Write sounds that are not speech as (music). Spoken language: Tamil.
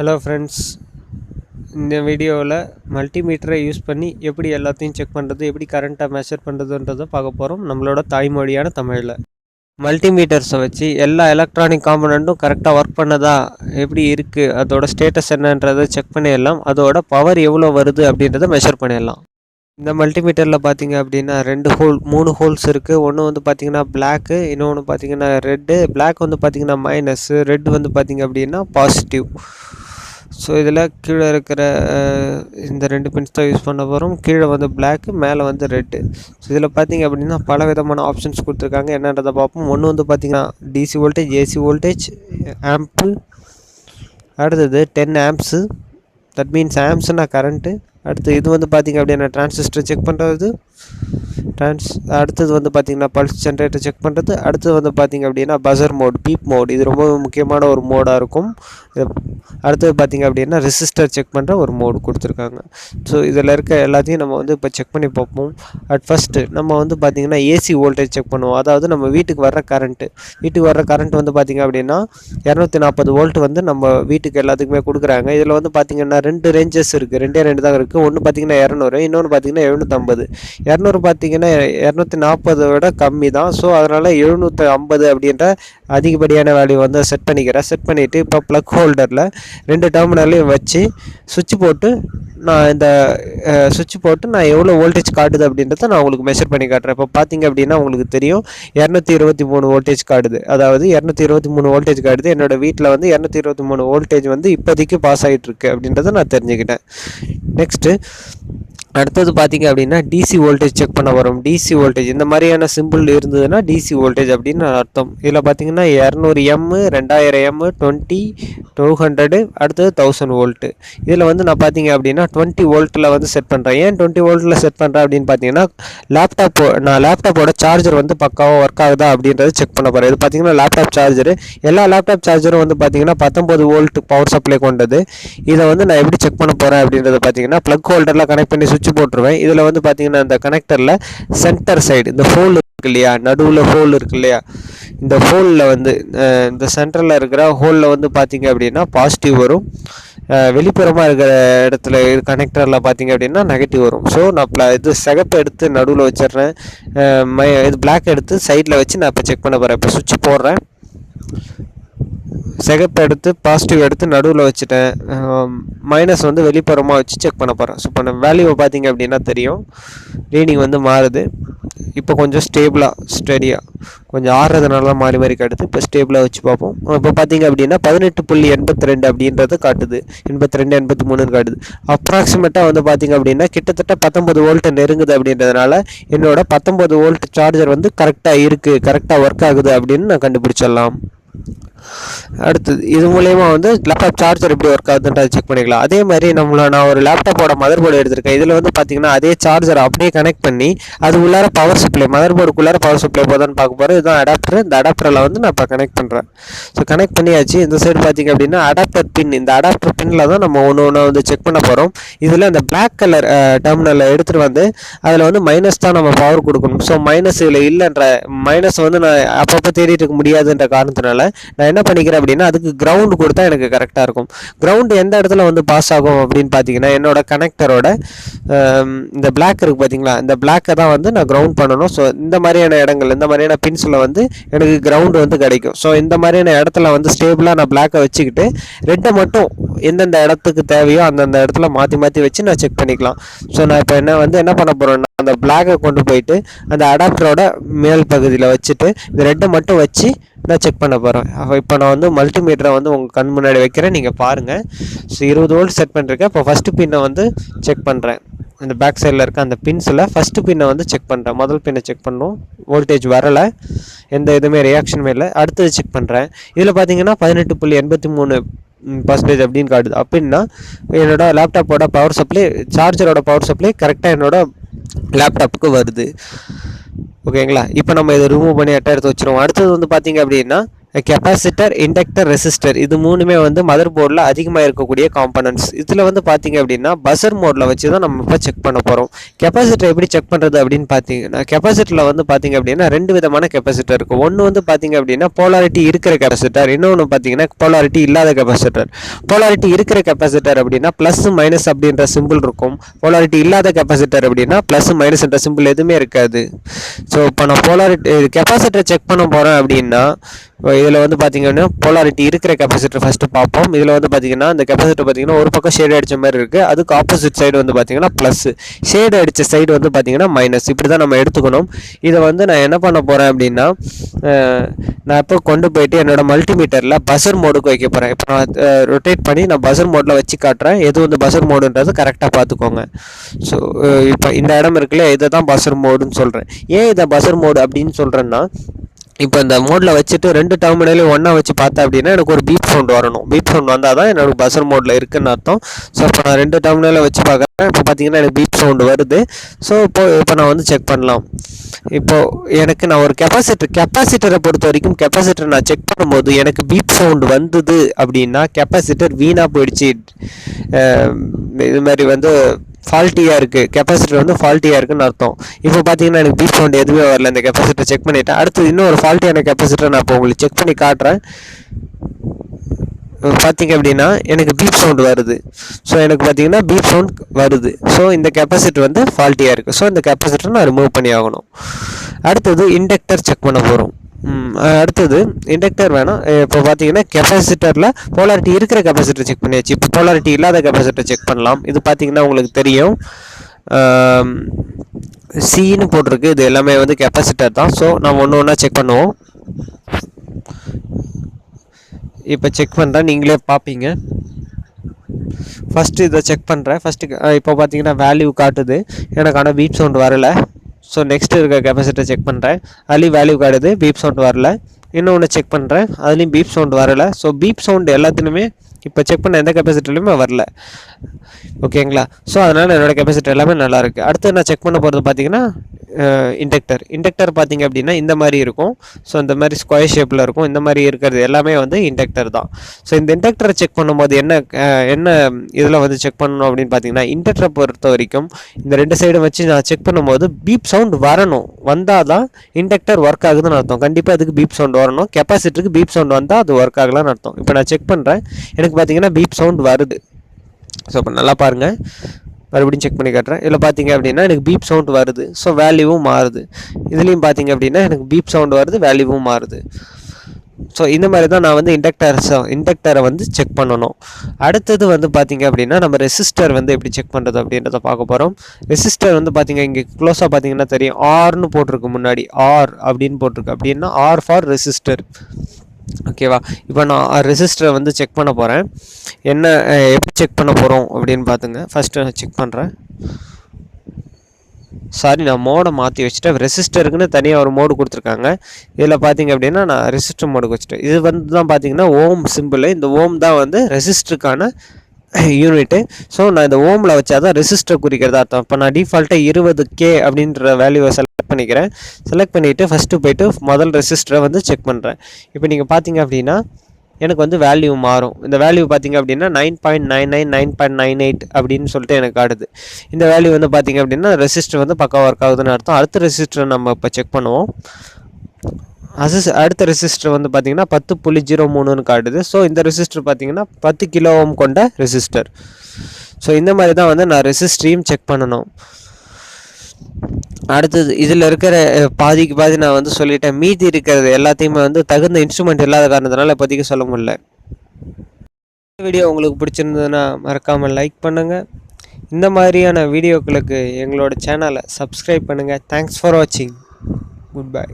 ஹலோ ஃப்ரெண்ட்ஸ் இந்த வீடியோவில் மல்டிமீட்டரை யூஸ் பண்ணி எப்படி எல்லாத்தையும் செக் பண்ணுறது எப்படி கரண்ட்டை மெஷர் பண்ணுறதுன்றதை பார்க்க போகிறோம் நம்மளோட தாய்மொழியான தமிழில். மல்டிமீட்டர்ஸை வச்சு எல்லா எலக்ட்ரானிக் காம்பனண்ட்டும் கரெக்டாக ஒர்க் பண்ணதா எப்படி இருக்குது அதோட ஸ்டேட்டஸ் என்னன்றதை செக் பண்ணிடலாம். அதோட பவர் எவ்வளோ வருது அப்படின்றத மெஷர் பண்ணிடலாம். இந்த மல்டிமீட்டரில் பார்த்தீங்க அப்படின்னா ரெண்டு ஹோல் மூணு ஹோல்ஸ் இருக்குது ஒன்று வந்து பார்த்திங்கன்னா பிளாக்கு இன்னொன்று பார்த்தீங்கன்னா ரெட்டு பிளாக் வந்து பார்த்திங்கன்னா மைனஸ்ஸு ரெட் வந்து பார்த்திங்க அப்படின்னா பாசிட்டிவ் ஸோ இதில் கீழே இருக்கிற இந்த ரெண்டு பின்ஸ் தான் யூஸ் பண்ண போகிறோம் கீழே வந்து பிளாக்கு மேலே வந்து ரெட்டு ஸோ இதில் பார்த்தீங்க அப்படின்னா பல விதமான ஆப்ஷன்ஸ் கொடுத்துருக்காங்க. என்னன்றதை பார்ப்போம். ஒன்று வந்து பார்த்தீங்கன்னா DC voltage AC voltage amp அடுத்தது டென் ஆம்ப்ஸு தட் மீன்ஸ் ஆம்ப்ஸ்னால் கரண்ட்டு அடுத்து இது வந்து பார்த்தீங்க அப்படின்னா டிரான்சிஸ்டர் செக் பண்ணுறது ட்ரான்ஸ் அடுத்தது வந்து பார்த்திங்கன்னா பல்ஸ் ஜென்ரேட்டர் செக் பண்ணுறது அடுத்தது வந்து பார்த்திங்க அப்படின்னா பஸர் மோட் பீப் மோட் இது ரொம்ப முக்கியமான ஒரு மோடாக இருக்கும். அடுத்தது பார்த்திங்க அப்படின்னா ரெசிஸ்டர் செக் பண்ணுற ஒரு மோடு கொடுத்துருக்காங்க. ஸோ இதில் இருக்க எல்லாத்தையும் நம்ம வந்து இப்போ செக் பண்ணி பார்ப்போம். அட் ஃபஸ்ட்டு நம்ம வந்து பார்த்தீங்கன்னா ஏசி வோல்டேஜ் செக் பண்ணுவோம். அதாவது நம்ம வீட்டுக்கு வர்ற கரண்ட்டு வீட்டுக்கு வர்ற கரண்ட் வந்து பார்த்தீங்க அப்படின்னா இரநூத்தி நாற்பது வோல்ட் வந்து நம்ம வீட்டுக்கு எல்லாத்துக்குமே கொடுக்குறாங்க. இதில் வந்து பார்த்திங்கன்னா ரெண்டு ரேஞ்சஸ் இருக்குது ரெண்டே ரெண்டு தான் இருக்குது ஒன்று பார்த்தீங்கன்னா இரநூறு இன்னொன்று பார்த்தீங்கன்னா எழுநூற்றம்பது இரநூறு பார்த்தீங்கன்னா இரநூத்தி நாற்பதை விட கம்மி தான். ஸோ அதனால் எழுநூற்றி ஐம்பது அப்படின்ற அதிகப்படியான வேல்யூ வந்து செட் பண்ணிக்கிறேன். செட் பண்ணிவிட்டு இப்போ ப்ளக் ஹோல்டரில் ரெண்டு டெர்மினல்லையும் வச்சு சுவிட்ச் போட்டு நான் இந்த சுவிட்ச் போட்டு நான் எவ்வளோ வோல்டேஜ் காட்டுது அப்படின்றத நான் உங்களுக்கு மெஷர் பண்ணி காட்டுறேன். இப்போ பார்த்தீங்க அப்படின்னா உங்களுக்கு தெரியும் இரநூத்தி இருபத்தி மூணு வோல்டேஜ் காட்டுது. அதாவது இரநூத்தி இருபத்தி மூணு வோல்டேஜ் காட்டுது. என்னோட வீட்டில் வந்து இரநூத்தி இருபத்தி மூணு வோல்டேஜ் வந்து இப்போதைக்கு பாஸ் ஆகிட்டு இருக்கு அப்படின்றத நான் தெரிஞ்சுக்கிட்டேன். நெக்ஸ்ட்டு அடுத்தது பார்த்தீங்க அப்படின்னா டிசி வோல்டேஜ் செக் பண்ண வரும் டிசி வோல்டேஜ் இந்த மாதிரியான சிம்பிள் இருந்ததுன்னா டிசி வோல்டேஜ் அப்படின்னு அர்த்தம். இதில் பார்த்தீங்கன்னா இரநூறு எம்மு ரெண்டாயிரம் எம்மு டுவெண்ட்டி டூ ஹண்ட்ரடு அடுத்தது தௌசண்ட் வோல்ட்டு இதில் வந்து நான் பார்த்தீங்க அப்படின்னா டுவெண்ட்டி வோல்ட்டில் வந்து செட் பண்ணுறேன் ஏன் டுவெண்ட்டி வோல்ட்டில் செட் பண்ணுறேன் அப்படின்னு பார்த்தீங்கன்னா லேப்டாப் நான் லேப்டாப்போட சார்ஜர் வந்து பக்காவாக ஒர்க் ஆகுதா அப்படின்றத செக் பண்ண போகிறேன் இது பார்த்தீங்கன்னா லேப்டாப் சார்ஜர் எல்லா லேப்டாப் சார்ஜரும் வந்து பார்த்தீங்கன்னா பத்தொம்பது வோல்ட் பவர் சப்ளை கொண்டது. இதை வந்து நான் எப்படி செக் பண்ண போகிறேன் அப்படின்றத பார்த்தீங்கன்னா ப்ளக் ஹோல்டரில் கனெக்ட் பண்ணி சுவிட்ச் போட்டுருவேன். இதில் வந்து பார்த்தீங்கன்னா இந்த கனெக்டரில் சென்டர் சைடு இந்த ஹோல் இருக்கு இல்லையா? நடுவில் ஹோல் இருக்கு இல்லையா? இந்த ஹோலில் வந்து இந்த சென்டரில் இருக்கிற ஹோலில் வந்து பார்த்தீங்க அப்படின்னா பாசிட்டிவ் வரும். வெளிப்புறமாக இருக்கிற இடத்துல கனெக்டரில் பார்த்தீங்க அப்படின்னா நெகட்டிவ் வரும். ஸோ நான் இது சிகப்பு எடுத்து நடுவில் வச்சிடுறேன். மை இது பிளாக் எடுத்து சைடில் வச்சு நான் இப்போ செக் பண்ண போகிறேன் இப்போ சுவிட்ச் போடுறேன். சிகப்பு எடுத்து பாசிட்டிவ் எடுத்து நடுவில் வச்சுட்டேன். மைனஸ் வந்து வெளிப்புறமாக வச்சு செக் பண்ண போகிறேன் ஸோ இப்போ வேல்யூவை பார்த்தீங்க அப்படின்னா தெரியும். ரீடிங் வந்து மாறுது. இப்போ கொஞ்சம் ஸ்டேபிளாக ஸ்டடியாக கொஞ்சம் ஆறுறதுனால மாறி மாறி காட்டுது இப்போ ஸ்டேபிளாக வச்சு பார்ப்போம். இப்போ பார்த்தீங்க அப்படின்னா பதினெட்டு புள்ளி எண்பத்தி ரெண்டு அப்படின்றது காட்டுது. எண்பத்தி ரெண்டு எண்பத்தி மூணுன்னு காட்டுது. அப்ராக்சிமேட்டாக வந்து பார்த்தீங்க அப்படின்னா கிட்டத்தட்ட பத்தொம்பது வோல்ட்டு நெருங்குது அப்படின்றதுனால என்னோட பத்தொம்பது வோல்ட் சார்ஜர் வந்து கரெக்டாக இருக்குது கரெக்டாக ஒர்க் ஆகுது அப்படின்னு நான் கண்டுபிடிச்சிடலாம். அடுத்தது இது மூலயமா வந்து லேப்டாப் சார்ஜர் எப்படி ஒர்க் ஆகுதுன்றதை செக் பண்ணிக்கலாம். அதே மாதிரி நம்மள நான் ஒரு லேப்டாப்போட மதர் போர்டு எடுத்திருக்கேன். இதில் வந்து பார்த்தீங்கன்னா அதே சார்ஜர் அப்படியே கனெக்ட் பண்ணி அது உள்ளார பவர் சப்ளை மதர் போர்டுக்குள்ளார பவர் சப்ளை போதான்னு பார்க்க போகிறோம் இதுதான் அடாப்டர் இந்த அடாப்டரில் வந்து நான் இப்போ கனெக்ட் பண்ணுறேன் ஸோ கனெக்ட் பண்ணியாச்சு. இந்த சைடு பார்த்தீங்க அப்படின்னா அடாப்டர் பின் இந்த அடாப்டர் பின்னில் தான் நம்ம ஒன்று ஒன்று வந்து செக் பண்ண போகிறோம் இதில் அந்த பிளாக் கலர் டெர்மினலில் எடுத்துகிட்டு வந்து அதில் வந்து மைனஸ் தான் நம்ம பவர் கொடுக்கணும். ஸோ மைனஸ் இதில் இல்லைன்ற மைனஸ் வந்து நான் அப்பப்போ தேடிட்டு இருக்க முடியாதுன்ற காரணத்தினால நான் என்ன பண்ணிக்கிறேன் அப்படின்னா அதுக்கு கிரவுண்டு கொடுத்தா எனக்கு கரெக்டாக இருக்கும். கிரவுண்டு எந்த இடத்துல வந்து பாஸ் ஆகும் அப்படின்னு பார்த்தீங்கன்னா என்னோட கனெக்டரோட இந்த பிளாக் இருக்குது பார்த்தீங்களா இந்த பிளாக்கை தான் வந்து நான் கிரவுண்ட் பண்ணணும். ஸோ இந்த மாதிரியான இடங்கள் இந்த மாதிரியான பின்ஸில் வந்து எனக்கு கிரவுண்டு வந்து கிடைக்கும். ஸோ இந்த மாதிரியான இடத்துல வந்து ஸ்டேபிளாக நான் பிளாக்கை வச்சுக்கிட்டு ரெட்டை மட்டும் எந்தெந்த இடத்துக்கு தேவையோ அந்தந்த இடத்துல மாற்றி மாற்றி வச்சு நான் செக் பண்ணிக்கலாம். ஸோ நான் இப்போ என்ன வந்து என்ன பண்ண போகிறேன்னா அந்த பிளாக்கை கொண்டு போயிட்டு அந்த அடாப்டரோட மேல் பகுதியில் வச்சுட்டு இந்த ரெட்டை மட்டும் வச்சு நான் செக் பண்ண போகிறேன் இப்போ நான் வந்து மல்டிமீட்டரை வந்து உங்கள் கண் முன்னாடி வைக்கிறேன். நீங்கள் பாருங்கள் ஸோ இருபது வோல்ட் செட் பண்ணிருக்கேன். இப்போ ஃபஸ்ட்டு பின்னை வந்து செக் பண்ணுறேன் இந்த பேக் சைடில் இருக்க அந்த பின்ஸில் ஃபஸ்ட்டு பின்னை வந்து செக் பண்ணுறேன் முதல் பின்னை செக் பண்ணணும் வோல்டேஜ் வரலை. எந்த இதுவுமே ரியாக்ஷனுமே இல்லை. அடுத்தது செக் பண்ணுறேன் இதில் பார்த்தீங்கன்னா பதினெட்டு புள்ளி எண்பத்தி மூணு பர்சன்டேஜ் அப்படின்னு காட்டுது. அப்படின்னா என்னோட லேப்டாப்போட பவர் சப்ளை சார்ஜரோட பவர் சப்ளை கரெக்டாக என்னோட லேப்டாப்புக்கு வருது. ஓகேங்களா? இப்போ நம்ம இதை ரிமூவ் பண்ணி அட்டை எடுத்து வச்சிருவோம். அடுத்தது வந்து பார்த்தீங்க அப்படின்னா கெப்பாசிட்டர் இண்டக்டர் ரெசிஸ்டர் இது மூணுமே வந்து மதர் போர்டில் அதிகமாக இருக்கக்கூடிய காம்பனன்ட்ஸ் இதில் வந்து பார்த்தீங்க அப்படின்னா பசர் மோடில் வச்சு தான் நம்ம இப்போ செக் பண்ண போகிறோம் கெப்பாசிட்டர் எப்படி செக் பண்ணுறது அப்படின்னு பார்த்தீங்கன்னா கெப்பாசிட்டரில் வந்து பார்த்தீங்க அப்படின்னா ரெண்டு விதமான கெப்பாசிட்டர் இருக்கும் ஒன்று வந்து பார்த்தீங்க அப்படின்னா போலாரிட்டி இருக்கிற கெப்பாசிட்டர் இன்னொன்று பார்த்தீங்கன்னா போலாரிட்டி இல்லாத கெப்பாசிட்டர் போலாரிட்டி இருக்கிற கெப்பாசிட்டர் அப்படின்னா ப்ளஸ் மைனஸ் அப்படின்ற சிம்பிள் இருக்கும். போலாரிட்டி இல்லாத கெப்பாசிட்டர் அப்படின்னா ப்ளஸ் மைனஸ்ன்ற சிம்பிள் எதுவுமே இருக்காது. ஸோ இப்போ நான் போலாரிட்டி கெப்பாசிட்டர் செக் பண்ண போகிறேன் அப்படின்னா இதில் வந்து பார்த்தீங்கன்னா போலாரிட்டி இருக்கிற கெப்பாசிட்டர் ஃபஸ்ட்டு பார்ப்போம். இதில் வந்து பார்த்தீங்கன்னா அந்த கெப்பாசிட்டர் பார்த்தீங்கன்னா ஒரு பக்கம் ஷேடு அடித்த மாதிரி இருக்குது அதுக்கு ஆப்போசிட் சைடு வந்து பார்த்தீங்கன்னா ப்ளஸ் ஷேடு அடித்த சைடு வந்து பார்த்தீங்கன்னா மைனஸ் இப்படி தான் நம்ம எடுத்துக்கணும். இதை வந்து நான் என்ன பண்ண போகிறேன் அப்படின்னா நான் இப்போ கொண்டு போயிட்டு என்னோடய மல்டிமீட்டரில் பசர் மோடுக்கு வைக்க போகிறேன் இப்போ நான் ரொட்டேட் பண்ணி நான் பஸர் மோடில் வச்சு காட்டுறேன். எது வந்து பஸர் மோடுன்றது கரெக்டாக பார்த்துக்கோங்க. ஸோ இப்போ இந்த இடம் இருக்குல்ல இதை தான் பசர் மோடுன்னு சொல்கிறேன் ஏன் இதை பஸர் மோடு அப்படின்னு சொல்கிறேன்னா இப்போ இந்த மோடில் வச்சுட்டு ரெண்டு டெர்மினலையும் ஒன்றா வச்சு பார்த்தேன் அப்படின்னா எனக்கு ஒரு பீப் சவுண்ட் வரணும். பீப் சவுண்ட் வந்தால் தான் என்னோட பசர் மோடில் இருக்குன்னு அர்த்தம். ஸோ இப்போ நான் ரெண்டு டெர்மினலை வச்சு பார்க்குறேன். இப்போ பார்த்தீங்கன்னா எனக்கு பீப் சவுண்டு வருது. ஸோ இப்போ இப்போ நான் வந்து செக் பண்ணலாம். இப்போது எனக்கு நான் ஒரு கெப்பாசிட்டர் கெப்பாசிட்டரை பொறுத்த வரைக்கும் கெப்பாசிட்டர் நான் செக் பண்ணும்போது எனக்கு பீப் சவுண்டு வந்தது அப்படின்னா கெப்பாசிட்டர் வீணாக போயிடுச்சு. இது மாதிரி வந்து ஃபால்ட்டியாக இருக்குது கெப்பாசிட்டர் வந்து ஃபால்ட்டியாக இருக்குன்னு அர்த்தம். இப்போ பார்த்தீங்கன்னா எனக்கு பீப் சவுண்ட் எதுவுமே வரல. இந்த கெப்பாசிட்டர் செக் பண்ணிட்டேன். அடுத்து இன்னும் ஒரு ஃபால்ட்டியான கெப்பாசிட்டர் நான் இப்போ உங்களுக்கு செக் பண்ணி காட்டுறேன். பார்த்தீங்க அப்படின்னா எனக்கு பீப் சவுண்ட் வருது. ஸோ எனக்கு பார்த்தீங்கன்னா பீப் சவுண்ட் வருது. ஸோ இந்த கெப்பாசிட்டர் வந்து ஃபால்ட்டியாக இருக்குது ஸோ இந்த கெப்பாசிட்டர் நான் ரிமூவ் பண்ணி ஆகணும் அடுத்தது இண்டக்டர் செக் பண்ண போகிறோம் அடுத்தது இண்டக்டர் வேணும். இப்போ பார்த்தீங்கன்னா கெப்பாசிட்டரில் போலாரிட்டி இருக்கிற கெப்பாசிட்டர் செக் பண்ணியாச்சு. இப்போ போலாரிட்டி இல்லாத கெப்பாசிட்டர் செக் பண்ணலாம். இது பார்த்தீங்கன்னா உங்களுக்கு தெரியும். சின்னு போட்டிருக்கு. இது எல்லாமே வந்து கெப்பாசிட்டர் தான். ஸோ நம்ம ஒன்று ஒன்றா செக் பண்ணுவோம். இப்போ செக் பண்ணுறேன் நீங்களே பார்ப்பீங்க ஃபஸ்ட்டு இதை செக் பண்ணுறேன் ஃபஸ்ட்டு இப்போ பார்த்தீங்கன்னா வேல்யூ காட்டுது. எனக்கு ஆனால் பீப் சவுண்ட் வரலை. ஸோ நெக்ஸ்ட் இருக்க கெப்பாசிட்டர் செக் பண்ணுறேன் அதுலேயும் வேல்யூ காடுது பீப் சவுண்ட் வரல. இன்னொன்று செக் பண்ணுறேன் அதுலேயும் பீப் சவுண்ட் வரல. ஸோ பீப் சவுண்ட் எல்லாத்துலேயுமே இப்போ செக் பண்ண எந்த கெப்பாசிட்டிலையுமே வரல. ஓகேங்களா ஸோ அதனால் என்னோட கெப்பாசிட்டி எல்லாமே நல்லாயிருக்கு அடுத்து நான் செக் பண்ண போகிறது பார்த்தீங்கன்னா இண்டக்டர். இண்டக்டர் பார்த்தீங்க அப்படின்னா இந்த மாதிரி இருக்கும். ஸோ இந்த மாதிரி ஸ்கொயர் ஷேப்பில் இருக்கும். இந்த மாதிரி இருக்கிறது எல்லாமே வந்து இண்டக்டர் தான். ஸோ இந்த இண்டக்டரை செக் பண்ணும்போது என்ன என்ன இதில் வந்து செக் பண்ணணும் அப்படின்னு பார்த்தீங்கன்னா இண்டக்டரை பொறுத்த வரைக்கும் இந்த ரெண்டு சைடும் வச்சு நான் செக் பண்ணும்போது பீப் சவுண்ட் வரணும். வந்தால் தான் இண்டக்டர் ஒர்க் ஆகுதுன்னு அர்த்தம். கண்டிப்பாக அதுக்கு பீப் சவுண்ட் வரணும். கெப்பாசிட்டருக்கு பீப் சவுண்ட் வந்தால் அது ஒர்க் ஆகலாம்னு அர்த்தம். இப்போ நான் செக் பண்ணுறேன் எனக்கு பார்த்தீங்கன்னா பீப் சவுண்ட் வருது. ஸோ இப்போ நல்லா பாருங்கள் மறுபடியும் செக் பண்ணி காட்டுறேன். இதில் பார்த்தீங்க அப்படின்னா எனக்கு பீப் சவுண்ட் வருது. ஸோ வேல்யூவும் மாறுது. இதுலேயும் பார்த்தீங்க அப்படின்னா எனக்கு பீப் சவுண்ட் வருது வேல்யூவும் மாறுது. ஸோ இந்த மாதிரி தான் நான் வந்து இண்டக்டர்ஸை இண்டக்டரை வந்து செக் பண்ணணும். அடுத்தது வந்து பார்த்தீங்க அப்படின்னா நம்ம ரெசிஸ்டர் வந்து எப்படி செக் பண்ணுறது அப்படின்றத பார்க்க போகிறோம் ரெசிஸ்டர் வந்து பார்த்தீங்க இங்கே க்ளோஸாக பார்த்தீங்கன்னா தெரியும். ஆர்னு போட்டிருக்கு முன்னாடி. ஆர் அப்படின்னு போட்டிருக்கு. அப்படின்னா ஆர் ஃபார் ரெசிஸ்டர் ஓகேவா? இப்போ நான் ரெசிஸ்டரை வந்து செக் பண்ண போகிறேன் என்ன எப்படி செக் பண்ண போகிறோம் அப்படின்னு பார்த்துங்க ஃபஸ்ட்டு நான் செக் பண்ணுறேன் சாரி நான் மோடை மாற்றி வச்சுட்டேன். ரெசிஸ்டருக்குன்னு தனியாக ஒரு மோடு கொடுத்துருக்காங்க. இதில் பார்த்தீங்க அப்படின்னா நான் ரெசிஸ்டர் மோடுக்கு வச்சுட்டேன். இது வந்து தான் பார்த்தீங்கன்னா ஓம் சிம்பிள் இந்த ஓம் தான் வந்து ரெசிஸ்டருக்கான (laughs) யூனிட்டு ஸோ நான் இந்த ஓமில் வச்சா தான் ரெசிஸ்டர் குறிக்கிறதா அர்த்தம். இப்போ நான் டிஃபால்ட்டாக இருபது கே அப்படின்ற வேல்யூவை செலக்ட் பண்ணிக்கிறேன். செலக்ட் பண்ணிவிட்டு ஃபஸ்ட்டு போயிட்டு முதல் ரெசிஸ்டரை வந்து செக் பண்ணுறேன் இப்போ நீங்கள் பார்த்தீங்க அப்படின்னா எனக்கு வந்து வேல்யூ மாறும். இந்த வேல்யூ பார்த்தீங்க அப்படின்னா nine point nine nine nine point nine eight அப்படின்னு சொல்லிட்டு எனக்கு ஆடுது இந்த வேல்யூ வந்து பார்த்தீங்க அப்படின்னா ரெசிஸ்டர் வந்து பக்கா ஒர்க் ஆகுதுன்னு அர்த்தம். அடுத்த ரெசிஸ்டர் நம்ம இப்போ செக் பண்ணுவோம். அசிஸ் அடுத்த ரெசிஸ்டர் வந்து பார்த்தீங்கன்னா பத்து புள்ளி ஜீரோ மூணுன்னு காட்டுது. ஸோ இந்த ரெசிஸ்டர் பார்த்தீங்கன்னா பத்து கிலோ ஓம் கொண்ட ரெசிஸ்டர் ஸோ இந்த மாதிரி தான் வந்து நான் ரெசிஸ்டரையும் செக் பண்ணணும். அடுத்தது இதில் இருக்கிற பாதிக்கு பாதி நான் வந்து சொல்லிட்டேன். மீதி இருக்கிறது எல்லாத்தையுமே வந்து தகுந்த இன்ஸ்ட்ருமெண்ட் இல்லாத காரணத்தினால இப்போதைக்கு சொல்ல முடியல. இந்த வீடியோ உங்களுக்கு பிடிச்சிருந்ததுன்னா மறக்காமல் லைக் பண்ணுங்கள் இந்த மாதிரியான வீடியோக்களுக்கு எங்களோட சேனலை சப்ஸ்கிரைப் பண்ணுங்கள் தேங்க்ஸ் ஃபார் வாட்சிங் குட் பை